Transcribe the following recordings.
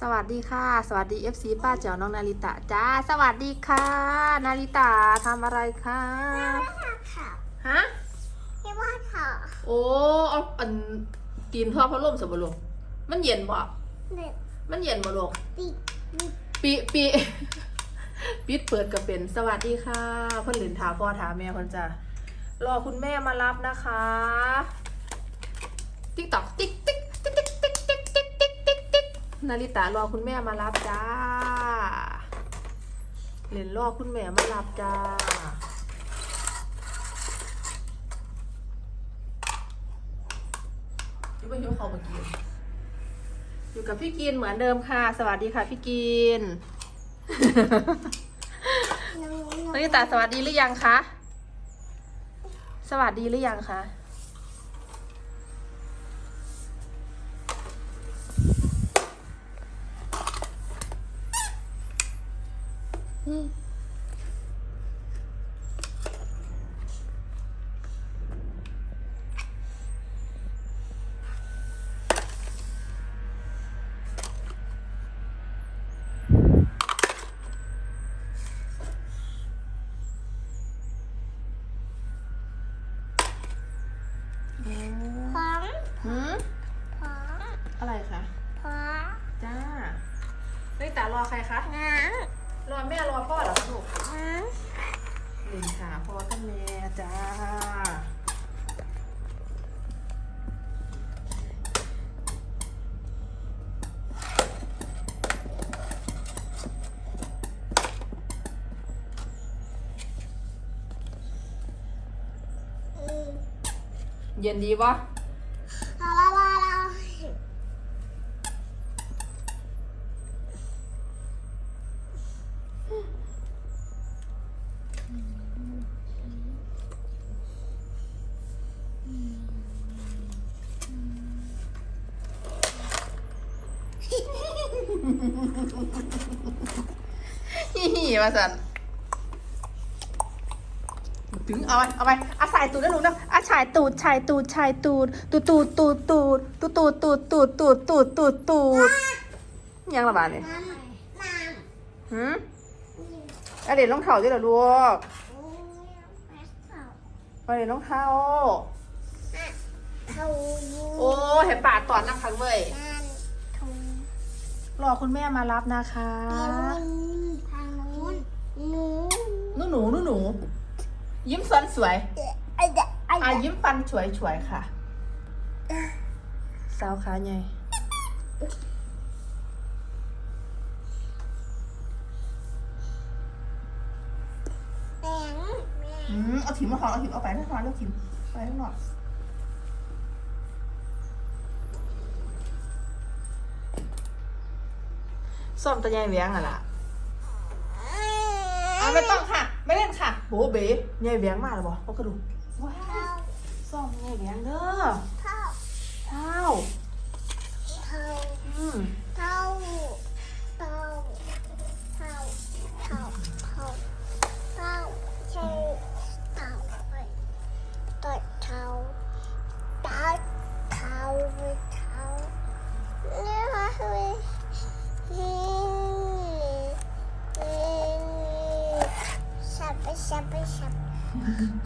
สวัสดีค่ะ สวัสดี FC ป้าเจ๋วน้องนาริตะจ้า สวัสดีค่ะ นาริตะทำอะไรคะฮะที่บ้านค่ะโอ้เอาอันกินพ่อพัดลมสมบูรณ์มันเย็นบ่มันเย็นบ่ลูกปีปีปิดเปิดกับเป็นสวัสดีค่ะพ่อนหลินถาพ่อถาแม่คนจ้ารอคุณแม่มารับนะคะ ติ๊กตอกติ๊ก นาริตะรอคุณแม่มารับจ้าเรนรอคุณแม่มารับจ้าอยู่กับยูเขาเมื่อกี้อยู่กับพี่กินเหมือนเดิมค่ะ สวัสดีค่ะพี่กินนาริตะสวัสดีหรือยังคะ สวัสดีหรือยังคะ ของหืองอะไรคะพอจ้าเฮ้แต่รอใครคะ น้ำ รอแม่รอพ่อเหรอคะลูกหนึ่งขาพ่อกับแม่จ้าเย็นดีวะ ฮี่มาสันถึงเอาไปเอาไปเอาสายตูดนะลุงนะเอาสายตูดชายตูดชายตูดตูดตูดตูดตูดตูดตูดตูดตูดตูดตูดตูดตูดยังระบาดเลยหืมอาเด็ดรองเท้าด้วยเหรอลูกอาเด็ดรองเท้าโอ้เห็นป่าตอนนั่งคังเว้ย รอคุณแม่มารับนะคะทางนู้นหนูหนูหนูหนูหนยิ้มฟันสวยอ่ยิ้มฟันสวยสวยค่ะสาวขาใหญ่อืมเอาถิ่มมาหอเอาถิ่มเอาไปนะหอแล้วถิ่มไปข้างอย ส้มตะยายเวียงอะล่ะอะไม่ต้องค่ะ ไม่เล่นค่ะโบเบยายเวียงมาหรอบอกก็ดูว้าวส้มยายเวียงเด้อ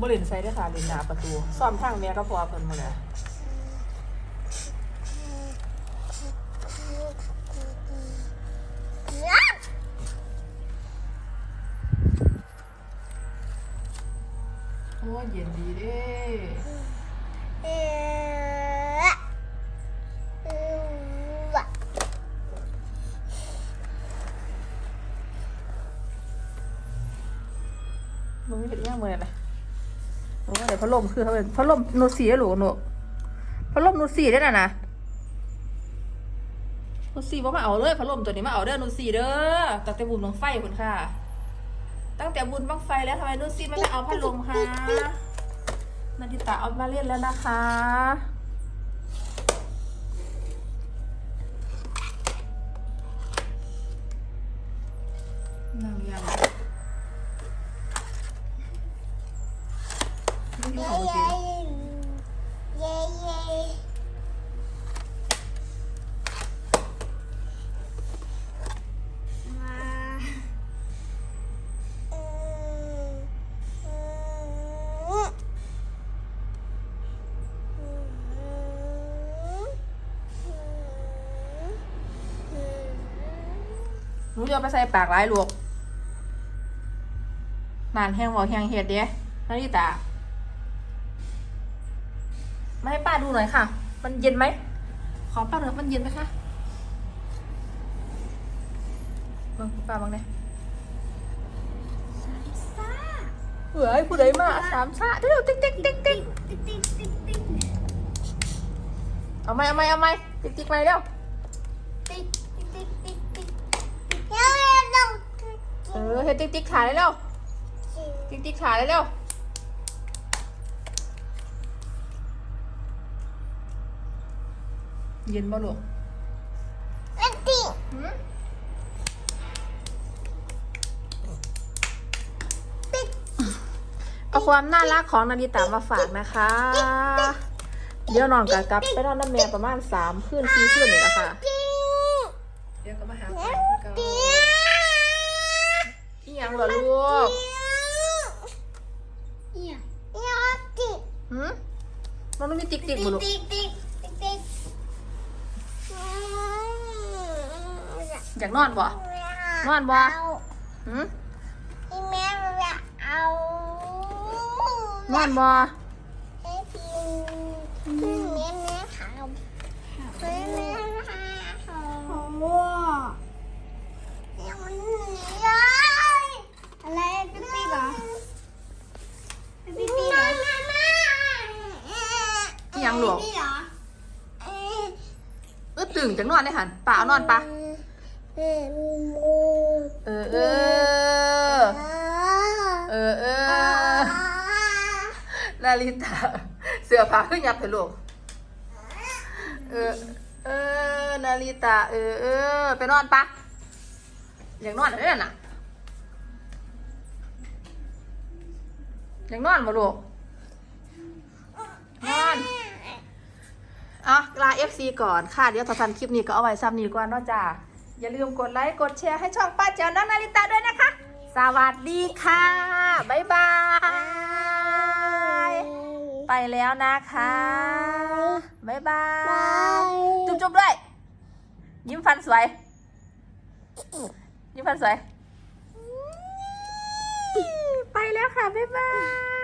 บ่เล่นใส่ได้อค่ะเล่นหน้าประตูซ่อมทางแม่ก็พอเพิ่นหมดแล้วโอ้ยเย็นดีเด้เออเหนูไม่เห็นย่างมือเลยหร่ พัดลมคือเขาเป็นพัดลมนูสีหรือหนูพัดลมนูสีได้น่ะนะนูสีว่ามาเอาเลยพัดลมตัวนี้มาเอาเด้อนูสีเด้อตั้งแต่บุญบังไฟคุณค่ะ ตั้งแต่บุญบังไฟแล้วทำไมนูสีไม่มาเอาพัดลมคะนันทิตาเอามาเล่นแล้วนะคะ ไม่ยุ่งเย้ของจริเย้เย้เย้มาเออเออเออหนูจะเอาไปใส่ปากร้ายลูกนานแห้งบอกแห้งเห็ดเด้นาริตา มาให้ป้าดูหน่อยค่ะ มันเย็นไหม ขอป้าหน่อยมันเย็นไหมคะเบิ่งป้าบ้างเนี่ยซ่าเฮ้ยผู้ใดมาสามชาเดี๋ยวติ๊กติ๊กติ๊กติ๊กติ๊กติ๊กติ๊กติ๊กเอาไหมเอาไหมเอาไหมติ๊กติ๊กไปเร็วติ๊กติ๊กติ๊กติ๊กเร็วเร็วเร็วเออเฮ็ดติ๊กติ๊กขาเลยเร็วติ๊กติ๊กขาเลยเร็ว เย็นบ่ลูกเล่นติ๊กหืมติ๊กเอาความน่ารักของนาริตามาฝากนะคะ เดี๋ยวนอนกับกลับไปนอนน้ำแม่ประมาณสามคืนสี่คืนนี่แหละค่ะติ๊กเดี๋ยวก็มาหาเล่แฟนนกันติ๊กอีหยังเหรอลูกเนี่ยเนี่ยติ๊กหืมมันไม่มีติ๊กติ๊กบ่ลูกติ๊กติ๊กติ๊กติ๊ก อยากนอนบ่นอนบ่หืมอีแม่อยากเอานอนบ่ให้พิมพ์แม่แม่ขาวแม่แม่ขาวว้ายังมันหนีเลยอะไรปิ๊กปิ๊กเหรอปิ๊กปิ๊กเหรออีหยังลูกปิ๊กเหรอเออตื่นจากนอนได้หันป่าเอานอนปะ เออเออเออเออนาริตาเสือผ้าขึ้นยับเถอะลูกเออเออนาริตาเออเออไปนอนปะอยากนอนเหรอเนี่ยน่ะอยากนอนมาลูกนอนอะลา FC ก่อนค่ะ เดี๋ยวถ้าทันคลิปนี้ก็เอาไว้ซ้ำนี้ก่อนเนาะจ้า อย่าลืมกดไลค์กดแชร์ให้ช่องป้าเจ้าน้องนาริตาด้วยนะคะ สวัสดีค่ะ บ๊ายบาย ไปแล้วนะคะ บ๊ายบาย จุ๊บจุ๊บๆด้วย ยิ้มฟันสวย ยิ้มฟันสวย ไปแล้วค่ะ บ๊ายบาย